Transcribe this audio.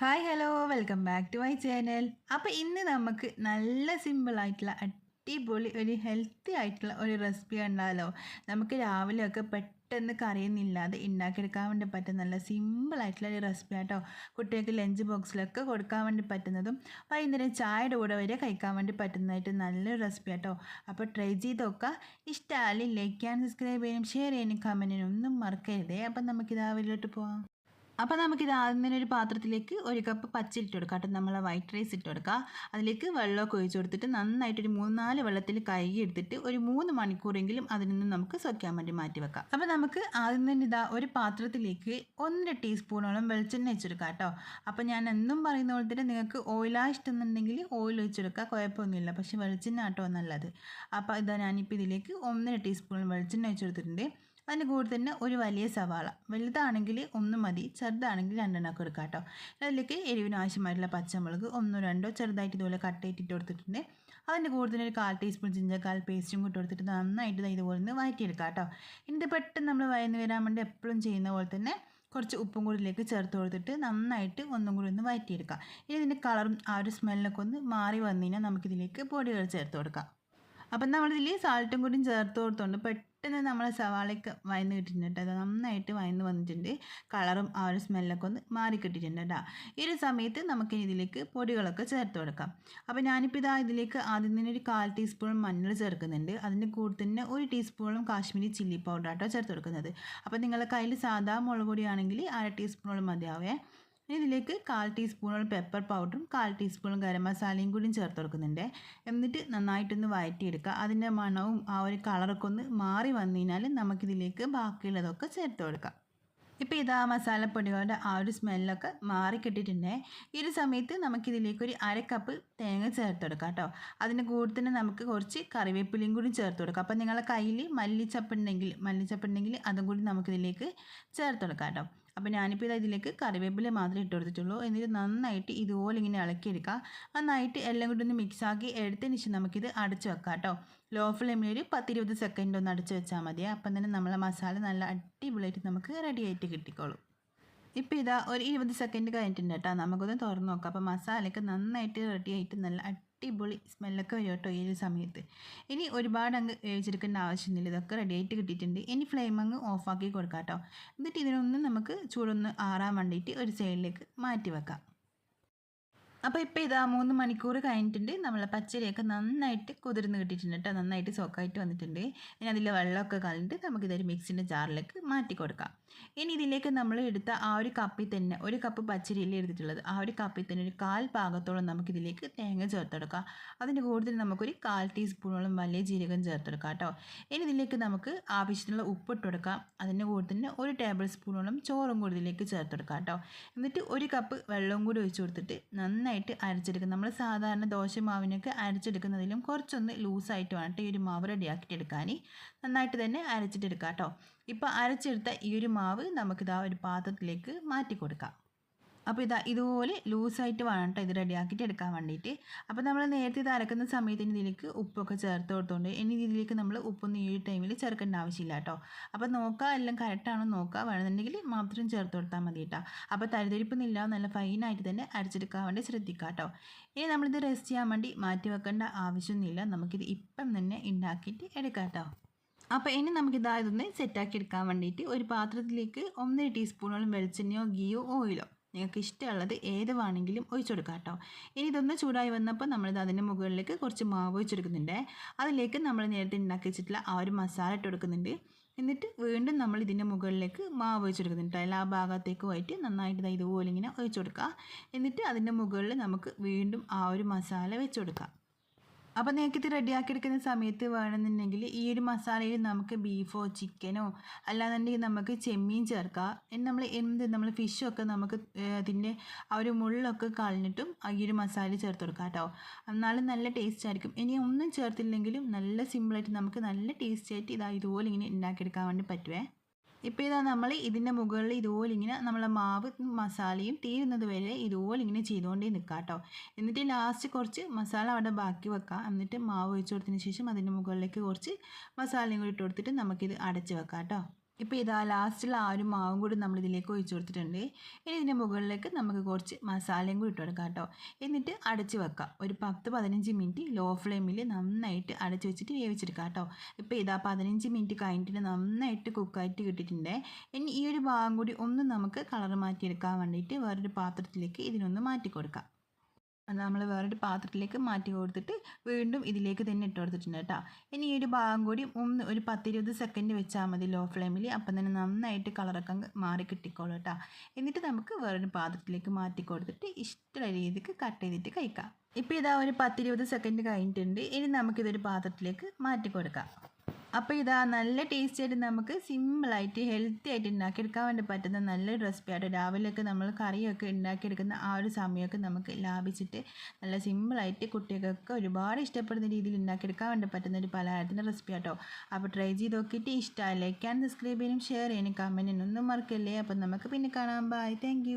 Hi hello welcome back to my channel അപ്പോൾ ഇന്ന് നമുക്ക് നല്ല സിമ്പിളായിട്ടുള്ള അടിപൊളി ഒരു ഹെൽത്തി ആയിട്ടുള്ള ഒരു റെസിപ്പി ഉണ്ടാലോ നമുക്ക് രാവിലെ ഒക്കെ പെട്ടെന്ന് കറിയൊന്നുമില്ലാതെ ഉണ്ടാക്കിയെടുക്കാൻ വേണ്ടി പറ്റുന്ന നല്ല സിമ്പിളായിട്ടുള്ള ഒരു റെസിപ്പി ആട്ടോ. കുട്ടികൾക്ക് ലഞ്ച് ബോക്സിലൊക്കെ കൊടുക്കാൻ വേണ്ടി പറ്റുന്നതും വൈകുന്നേരം ചായയുടെ കൂടെ വരെ കഴിക്കാൻ വേണ്ടി പറ്റുന്നതായിട്ട് നല്ലൊരു റെസിപ്പി ആട്ടോ. അപ്പോൾ ട്രൈ ചെയ്തൊക്കെ ഇഷ്ടമായാലും ലൈക്ക് ചെയ്യാൻ സബ്സ്ക്രൈബ് ചെയ്യാനും ഷെയർ ചെയ്യാനും കമന്റിനും ഒന്നും മറക്കരുതേ. അപ്പം നമുക്ക് രാവിലോട്ട് പോവാം. അപ്പോൾ നമുക്കിത് ആദ്യം തന്നെ ഒരു പാത്രത്തിലേക്ക് ഒരു കപ്പ് പച്ച ഇട്ട് കൊടുക്കാം. കേട്ടോ നമ്മളെ വൈറ്റ് റൈസ് ഇട്ട് കൊടുക്കുക അതിലേക്ക് വെള്ളമൊക്കെ ഒഴിച്ച് കൊടുത്തിട്ട് നന്നായിട്ടൊരു മൂന്നാൽ വെള്ളത്തിൽ കഴുകി എടുത്തിട്ട് ഒരു മൂന്ന് മണിക്കൂറെങ്കിലും അതിൽ നിന്ന് നമുക്ക് സ്വയ്ക്കാൻ വേണ്ടി മാറ്റി വെക്കാം. അപ്പോൾ നമുക്ക് ആദ്യം തന്നെ ഇതാ ഒരു പാത്രത്തിലേക്ക് ഒന്നര ടീസ്പൂണോളം വെളിച്ചെണ്ണ വെച്ചെടുക്കാം കേട്ടോ. അപ്പോൾ ഞാൻ എന്നും പറയുന്ന പോലെ തന്നെ നിങ്ങൾക്ക് ഓയിലാ ഇഷ്ടമെന്നുണ്ടെങ്കിൽ ഓയിൽ ഒഴിച്ചെടുക്കുക കുഴപ്പമൊന്നുമില്ല. പക്ഷേ വെളിച്ചെണ്ണ കേട്ടോ നല്ലത്. അപ്പോൾ ഇതാ ഞാനിപ്പോൾ ഇതിലേക്ക് ഒന്നര ടീസ്പൂൺ വെളിച്ചെണ്ണ ഒഴിച്ചെടുത്തിട്ടുണ്ട് അതിന്റെ കൂടെ തന്നെ ഒരു വലിയ സവാള. വലുതാണെങ്കിൽ ഒന്ന് മതി ചെറുതാണെങ്കിൽ രണ്ടെണ്ണമൊക്കെ എടുക്കാം കേട്ടോ. അതിലേക്ക് എരിവിന് ആവശ്യമായിട്ടുള്ള പച്ചമുളക് ഒന്നോ രണ്ടോ ചെറുതായിട്ട് ഇതുപോലെ കട്ട് ചെയ്തിട്ട് കൊടുത്തിട്ടുണ്ട്. അതിന്റെ കൂടെ തന്നെ ഒരു കാൽ ടീസ്പൂൺ കാൽ പേസ്റ്റും കൂട്ടി കൊടുത്തിട്ട് നന്നായിട്ട് ഇതുപോലെ ഒന്ന് വഴറ്റിയെടുക്കാം കേട്ടോ. ഇത് പെട്ടെന്ന് നമ്മൾ വയന്ന് വരാൻ വേണ്ടി എപ്പോഴും ചെയ്യുന്ന പോലെ തന്നെ കുറച്ച് ഉപ്പും കൂടി ഇതിലേക്ക് ചേർത്ത് കൊടുത്തിട്ട് നന്നായിട്ട് ഒന്നും കൂടി ഒന്ന് വഴറ്റിയെടുക്കാം. ഇനി ഇതിന്റെ കളറും ആ ഒരു സ്മെല്ലൊക്കെ ഒന്ന് മാറി വന്നു കഴിഞ്ഞാൽ നമുക്കിതിലേക്ക് പൊടികൾ ചേർത്ത് കൊടുക്കാം. അപ്പം നമ്മളിതിൽ സാൾട്ടും കൂടിയും ചേർത്ത് കൊടുത്തോണ്ട് പെട്ടെന്ന് നമ്മൾ സവാളയ്ക്ക് വയന്ന് കിട്ടിയിട്ടുണ്ട് അത് നന്നായിട്ട് വയന്ന് വന്നിട്ടുണ്ട്. കളറും ആ ഒരു സ്മെല്ലൊക്കെ ഒന്ന് മാറി കിട്ടിയിട്ടുണ്ട് കേട്ടോ. ഈ ഒരു സമയത്ത് നമുക്ക് ഇതിലേക്ക് പൊടികളൊക്കെ ചേർത്ത് കൊടുക്കാം. അപ്പോൾ ഞാനിപ്പോൾ ഇതാ ഇതിലേക്ക് ആദ്യം തന്നെ ഒരു കാൽ ടീസ്പൂൺ മഞ്ഞൾ ചേർക്കുന്നുണ്ട്. അതിന്റെ കൂടെ തന്നെ ഒരു ടീസ്പൂണും കാശ്മീരി ചില്ലി പൗഡർ ആട്ടോ ചേർത്ത് കൊടുക്കുന്നത്. അപ്പോൾ നിങ്ങളുടെ കയ്യിൽ സാധാ മുളക് പൊടിയാണെങ്കിൽ അര ടീസ്പൂണോളം മതിയാവേ. ഇതിലേക്ക് കാൽ ടീസ്പൂണോളം പെപ്പർ പൗഡറും കാൽ ടീസ്പൂണും ഗരം മസാലയും കൂടിയും ചേർത്ത് കൊടുക്കുന്നുണ്ട്. എന്നിട്ട് നന്നായിട്ടൊന്ന് വഴറ്റിയെടുക്കുക അതിന്റെ മണവും ആ ഒരു കളറൊക്കെ ഒന്ന് മാറി വന്നു കഴിഞ്ഞാൽ നമുക്കിതിലേക്ക് ബാക്കിയുള്ളതൊക്കെ ചേർത്ത് കൊടുക്കാം. ഇപ്പോൾ ഇതാ മസാലപ്പൊടികളുടെ ആ ഒരു സ്മെല്ലൊക്കെ മാറി ഈ ഒരു സമയത്ത് നമുക്കിതിലേക്ക് ഒരു അര കപ്പ് തേങ്ങ ചേർത്ത് കൊടുക്കാം കേട്ടോ. അതിന്റെ കൂടെ തന്നെ നമുക്ക് കുറച്ച് കറിവേപ്പിലയും കൂടി ചേർത്ത് കൊടുക്കാം. അപ്പോൾ നിങ്ങളുടെ കയ്യിൽ മല്ലിച്ചപ്പുണ്ടെങ്കിൽ മല്ലിച്ചപ്പുണ്ടെങ്കിൽ അതും കൂടി നമുക്കിതിലേക്ക് ചേർത്ത് കൊടുക്കാം കേട്ടോ. അപ്പോൾ ഞാനിപ്പോൾ ഇത് ഇതിലേക്ക് കറിവേപ്പില മാത്രമേ ഇട്ട് കൊടുത്തിട്ടുള്ളൂ. എന്നിട്ട് നന്നായിട്ട് ഇതുപോലെ ഇങ്ങനെ ഇളക്കിയെടുക്കുക. നന്നായിട്ട് എല്ലാം കൂടി ഒന്ന് മിക്സാക്കി എടുത്തതിന് ശേഷം നമുക്കിത് അടച്ചു വെക്കാം കേട്ടോ. ലോ ഫ്ലെയിമിൽ ഒരു പത്തിരുപത് സെക്കൻഡ് ഒന്ന് അടച്ചു വെച്ചാൽ മതി. അപ്പം തന്നെ നമ്മളെ മസാല നല്ല അടിപൊളിയായിട്ട് നമുക്ക് റെഡിയായിട്ട് കിട്ടിക്കോളും. ഇപ്പോൾ ഇതാ ഒരു ഇരുപത് സെക്കൻഡ് കഴിഞ്ഞിട്ടുണ്ട് കേട്ടോ. നമുക്കൊന്ന് തുറന്ന് നോക്കാം. അപ്പോൾ മസാലയൊക്കെ നന്നായിട്ട് റെഡിയായിട്ട് നല്ല അടിപൊളി സ്മെല്ലൊക്കെ വരും കേട്ടോ ഈ ഒരു സമയത്ത്. ഇനി ഒരുപാട് അങ്ങ് വേവിച്ചെടുക്കേണ്ട ആവശ്യമൊന്നുമില്ല. ഇതൊക്കെ റെഡി ആയിട്ട് കിട്ടിയിട്ടുണ്ട്. ഇനി ഫ്ലെയിം അങ്ങ് ഓഫാക്കി കൊടുക്കാം കേട്ടോ. എന്നിട്ട് ഇതിനൊന്ന് നമുക്ക് ചൂടൊന്ന് ആറാൻ വേണ്ടിയിട്ട് ഒരു സൈഡിലേക്ക് മാറ്റി വെക്കാം. അപ്പോൾ ഇപ്പോൾ ഇതാ മൂന്ന് മണിക്കൂർ കഴിഞ്ഞിട്ടുണ്ട്. നമ്മളെ പച്ചരിയൊക്കെ നന്നായിട്ട് കുതിർന്ന് കിട്ടിയിട്ടുണ്ട് കേട്ടോ നന്നായിട്ട് സോക്കായിട്ട് വന്നിട്ടുണ്ട്. ഇനി അതിലെ വെള്ളമൊക്കെ കളഞ്ഞിട്ട് നമുക്കിതൊരു മിക്സിന്റെ ജാറിലേക്ക് മാറ്റി കൊടുക്കാം. ഇനി ഇതിലേക്ക് നമ്മൾ എടുത്ത ആ ഒരു കപ്പിൽ തന്നെ ഒരു കപ്പ് പച്ചരിയിൽ എടുത്തിട്ടുള്ളത്? ആ ഒരു കപ്പിൽ തന്നെ ഒരു കാൽ പാകത്തോളം നമുക്കിതിലേക്ക് തേങ്ങ ചേർത്തെടുക്കാം. അതിന്റെ കൂടുതൽ നമുക്കൊരു കാൽ ടീസ്പൂണോളം വലിയ ജീരകം ചേർത്തെടുക്കാം കേട്ടോ ഇനി ഇതിലേക്ക് നമുക്ക് ആവശ്യത്തിനുള്ള ഉപ്പിട്ട് കൊടുക്കാം. അതിന്റെ കൂടെ തന്നെ ഒരു ടേബിൾ സ്പൂണോളം ചോറും കൂടി ഇതിലേക്ക് ചേർത്തെടുക്കാം കേട്ടോ എന്നിട്ട് ഒരു കപ്പ് വെള്ളവും കൂടി ഒഴിച്ചു കൊടുത്തിട്ട് നന്നായി നന്നായിട്ട് അരച്ചെടുക്കും നമ്മൾ സാധാരണ ദോശ മാവിനൊക്കെ അരച്ചെടുക്കുന്നതിലും കുറച്ചൊന്ന് ലൂസായിട്ട് വേണം ഈ ഒരു മാവ് റെഡി ആക്കിയിട്ടെടുക്കാൻ നന്നായിട്ട് തന്നെ അരച്ചിട്ടെടുക്കാം കേട്ടോ. ഇപ്പോൾ അരച്ചെടുത്ത ഈ ഒരു മാവ് നമുക്കിതാ ഒരു പാത്രത്തിലേക്ക് മാറ്റി കൊടുക്കാം അപ്പോൾ ഇതാ ഇതുപോലെ ലൂസായിട്ട് വേണം കേട്ടോ ഇത് റെഡിയാക്കിയിട്ട് എടുക്കാൻ വേണ്ടിയിട്ട് അപ്പോൾ നമ്മൾ നേരത്തെ ഇത് അരക്കുന്ന സമയത്ത് ഇതിലേക്ക് ഉപ്പൊക്കെ ചേർത്ത് കൊടുത്തോണ്ട് ഇനി ഇതിലേക്ക് നമ്മൾ ഉപ്പൊന്നും ഈ ടൈമിൽ ചേർക്കേണ്ട ആവശ്യമില്ല കേട്ടോ അപ്പോൾ നോക്കുക എല്ലാം കറക്റ്റാണോ നോക്കുക വേണമെന്നുണ്ടെങ്കിൽ മാത്രം ചേർത്ത് കൊടുത്താൽ മതി കേട്ടോ അപ്പോൾ തരിതരിപ്പൊന്നുമില്ല നല്ല ഫൈനായിട്ട് തന്നെ അരച്ചെടുക്കാൻ വേണ്ടി ശ്രദ്ധിക്കുക കേട്ടോ ഇനി നമ്മളിത് റെസ്റ്റ് ചെയ്യാൻ വേണ്ടി മാറ്റി വെക്കേണ്ട ആവശ്യമൊന്നുമില്ല. നമുക്കിത് ഇപ്പം തന്നെ ഉണ്ടാക്കിയിട്ട് എടുക്കാം കേട്ടോ അപ്പോൾ ഇനി നമുക്ക് ഇതായതൊന്ന് സെറ്റാക്കി എടുക്കാൻ വേണ്ടിയിട്ട് ഒരു പാത്രത്തിലേക്ക് ഒന്നര ടീസ്പൂണോളം വെളിച്ചെണ്ണയോ ഗീയോ ഓയിലോ നിങ്ങൾക്ക് ഇഷ്ടമുള്ളത് ഏത് വേണമെങ്കിലും ഒഴിച്ചു കൊടുക്കാം കേട്ടോ. ഇനി ഇതൊന്ന് ചൂടായി വന്നപ്പോൾ നമ്മളിത് അതിന്റെ മുകളിലേക്ക് കുറച്ച് മാവ് ഒഴിച്ചെടുക്കുന്നുണ്ട്. അതിലേക്ക് നമ്മൾ നേരത്തെ ഉണ്ടാക്കി വെച്ചിട്ടുള്ള ആ ഒരു മസാല ഇട്ട് കൊടുക്കുന്നുണ്ട്. എന്നിട്ട് വീണ്ടും നമ്മൾ ഇതിന്റെ മുകളിലേക്ക് മാവ് ഒഴിച്ചെടുക്കുന്നുണ്ട് എല്ലാ ഭാഗത്തേക്കും ആയിട്ട് നന്നായിട്ട് ഇതുപോലെ ഇങ്ങനെ ഒഴിച്ചു കൊടുക്കുക എന്നിട്ട് അതിന്റെ മുകളിൽ നമുക്ക് വീണ്ടും ആ ഒരു മസാല വെച്ച് കൊടുക്കാം. അപ്പോൾ നിങ്ങൾക്ക് ഇത് റെഡിയാക്കി എടുക്കുന്ന സമയത്ത് വേണമെന്നുണ്ടെങ്കിൽ ഈ ഒരു മസാലയിൽ നമുക്ക് ബീഫോ ചിക്കനോ അല്ലാന്നുണ്ടെങ്കിൽ നമുക്ക് ചെമ്മീൻ ചേർക്കാം. നമ്മൾ എന്ത് നമ്മൾ ഫിഷൊക്കെ നമുക്ക് അതിന്റെ ആ ഒരു മുള്ളൊക്കെ കളഞ്ഞിട്ടും ഈ ഒരു മസാല ചേർത്ത് കൊടുക്കാം കേട്ടോ. എന്നാലും നല്ല ടേസ്റ്റ് ആയിരിക്കും. ഇനി ഒന്നും ചേർത്തില്ലെങ്കിലും നല്ല സിമ്പിളായിട്ട് നമുക്ക് നല്ല ടേസ്റ്റ് ആയിട്ട് ഇതാ ഇതുപോലെ ഇങ്ങനെ ഉണ്ടാക്കിയെടുക്കാൻ വേണ്ടി പറ്റുമേ ഇപ്പോൾ ഇതാ നമ്മൾ ഇതിന്റെ മുകളിൽ ഇതുപോലെ ഇങ്ങനെ നമ്മളെ മാവ് മസാലയും തീരുന്നത് വരെ ഇതുപോലെ ഇങ്ങനെ ചെയ്തുകൊണ്ടേ നിൽക്കുക കേട്ടോ എന്നിട്ട് ലാസ്റ്റ് കുറച്ച് മസാല അവിടെ ബാക്കി വെക്കാം. എന്നിട്ട് മാവ് ഒഴിച്ചു കൊടുത്തതിന് ശേഷം അതിന്റെ മുകളിലേക്ക് കുറച്ച് മസാലയും കൂടി ഇട്ട് കൊടുത്തിട്ട് നമുക്കിത് അടച്ച് വെക്കാം കേട്ടോ ഇപ്പോൾ ഇതാ ലാസ്റ്റുള്ള ആ ഒരു മാവും കൂടി നമ്മൾ ഇതിലേക്ക് ഒഴിച്ചു കൊടുത്തിട്ടുണ്ട്. ഇനി ഇതിന്റെ മുകളിലേക്ക് നമുക്ക് കുറച്ച് മസാലയും കൂടി ഇട്ട് കൊടുക്കാം കേട്ടോ. എന്നിട്ട് അടച്ച് വെക്കാം. ഒരു പത്ത് പതിനഞ്ച് മിനിറ്റ് ലോ ഫ്ലെയിമിൽ നന്നായിട്ട് അടച്ച് വെച്ചിട്ട് വേവിച്ചെടുക്കാം കേട്ടോ. ഇപ്പോൾ ഇതാ പതിനഞ്ച് മിനിറ്റ് കഴിഞ്ഞിട്ട് നന്നായിട്ട് കുക്കായിട്ട് കിട്ടിയിട്ടുണ്ട്. ഇനി ഈ ഒരു ഭാഗം കൂടി ഒന്ന് നമുക്ക് കളർ മാറ്റിയെടുക്കാൻ വേണ്ടിയിട്ട് വേറൊരു പാത്രത്തിലേക്ക് ഇതിനൊന്ന് മാറ്റി കൊടുക്കാം. അത് നമ്മൾ വേറൊരു പാത്രത്തിലേക്ക് മാറ്റി കൊടുത്തിട്ട് വീണ്ടും ഇതിലേക്ക് തന്നെ ഇട്ട് കൊടുത്തിട്ടുണ്ട് കേട്ടോ. ഇനി ഈ ഒരു ഭാഗം കൂടി ഒന്ന് ഒരു പത്തിരുപത് സെക്കൻഡ് വെച്ചാൽ മതി ലോ. ഫ്ലെയിമിൽ അപ്പം തന്നെ നന്നായിട്ട് കളറൊക്കെ മാറി കിട്ടിക്കോളൂ കേട്ടോ. എന്നിട്ട് നമുക്ക് വേറൊരു പാത്രത്തിലേക്ക് മാറ്റി കൊടുത്തിട്ട് ഇഷ്ടമുള്ള രീതിക്ക് കട്ട് ചെയ്തിട്ട് കഴിക്കാം. ഇപ്പോൾ ഇതാ ഒരു പത്തിരുപത് സെക്കൻഡ് കഴിഞ്ഞിട്ടുണ്ട്. ഇനി നമുക്കിതൊരു പാത്രത്തിലേക്ക് മാറ്റി കൊടുക്കാം. അപ്പോൾ ഇതാ നല്ല ടേസ്റ്റി ആയിട്ട് നമുക്ക് സിമ്പിളായിട്ട് ഹെൽത്തി ആയിട്ട് ഉണ്ടാക്കിയെടുക്കാൻ വേണ്ടി പറ്റുന്ന നല്ലൊരു റെസിപ്പിയായിട്ട് രാവിലെയൊക്കെ നമ്മൾ കറിയൊക്കെ ഉണ്ടാക്കിയെടുക്കുന്ന ആ ഒരു സമയമൊക്കെ നമുക്ക് ലാഭിച്ചിട്ട് നല്ല സിമ്പിളായിട്ട് കുട്ടികൾക്കൊക്കെ ഒരുപാട് ഇഷ്ടപ്പെടുന്ന രീതിയിൽ ഉണ്ടാക്കിയെടുക്കാൻ വേണ്ടി പറ്റുന്ന ഒരു പലഹാരത്തിന്റെ റെസിപ്പി ആട്ടോ. അപ്പോൾ ട്രൈ ചെയ്ത് നോക്കിയിട്ട് ഇഷ്ടമായി ലൈക്ക് ആൻഡ് സബ്സ്ക്രൈബ് ചെയ്യാനും ഷെയർ ചെയ്യാനും കമന്റിനൊന്നും മറക്കല്ലേ. അപ്പോൾ നമുക്ക് പിന്നെ കാണാം. Bye thank